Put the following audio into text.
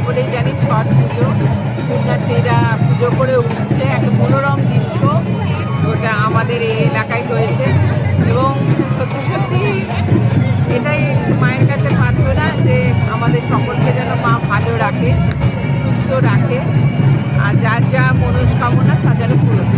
সকলেই জানি ছট পুজো। পুণ্যার্থীরা পুজো করে উঠছে একটা মনোরম দৃশ্য। ওটা আমাদের এই এলাকায় রয়েছে এবং সত্যি সত্যি এটাই মায়ের কাছে প্রার্থনা যে আমাদের সকলকে যেন মা ভালো রাখে, সুস্থ রাখে, আর যার যা মনস্কামনা তা যেন পূরণ